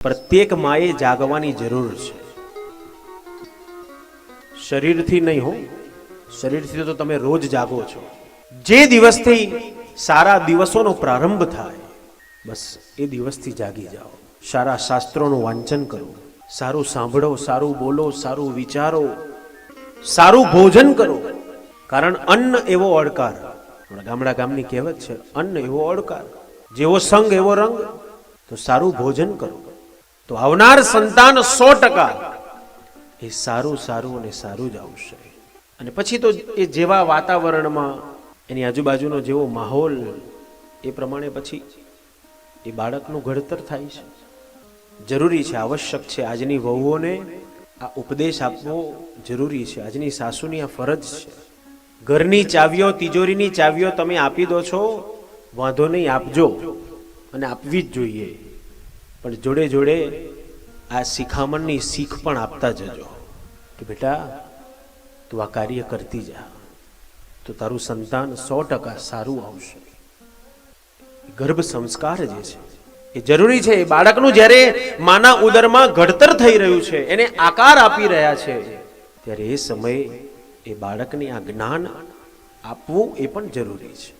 પ્રત્યેક માએ જાગવાની જરૂર છે. શરીરથી નહીં હો, શરીરથી તો તમે રોજ જાગો છો. જે દિવસથી સારા દિવસોનો પ્રારંભ થાય, બસ એ દિવસથી જાગી જાઓ. સારા શાસ્ત્રોનું વાંચન કરો. સારું સાંભળો, સારું બોલો, સારું વિચારો. સારું ભોજન કરો. કારણ અન્ન એવો અડકાર ગામડા ગામની કહેવત છે, અન્ન એવો અડકાર. જેવો સંગ એવો રંગ, તો સારું ભોજન કરો. તો આવનાર સંતાન સો ટકા એ સારું સારું અને સારું જ આવશે. અને પછી તો એ જેવા વાતાવરણમાં, એની આજુબાજુનો જેવો માહોલ, એ પ્રમાણે પછી એ બાળકનું ઘડતર થાય છે. જરૂરી છે, આવશ્યક છે, આજની વહુઓને આ ઉપદેશ આપવો જરૂરી છે. આજની સાસુની આ ફરજ છે. ઘરની ચાવીઓ, તિજોરીની ચાવીઓ તમે આપી દો છો, વાંધો નહીં, આપજો. અને આપવી જ જોઈએ. પણ જોડે જોડે આ શિખામણની શીખ પણ આપતા જજો કે બેટા, તું આ કાર્ય કરતી જા. તો તારું સંતાન સો ટકા સારું આવશે. ગર્ભ સંસ્કાર જે છે, એ જરૂરી છે. એ બાળકનું જ્યારે માના ઉદરમાં ઘડતર થઈ રહ્યું છે, એને આકાર આપી રહ્યા છે, ત્યારે એ સમયે એ બાળકને આ જ્ઞાન આપવું એ પણ જરૂરી છે.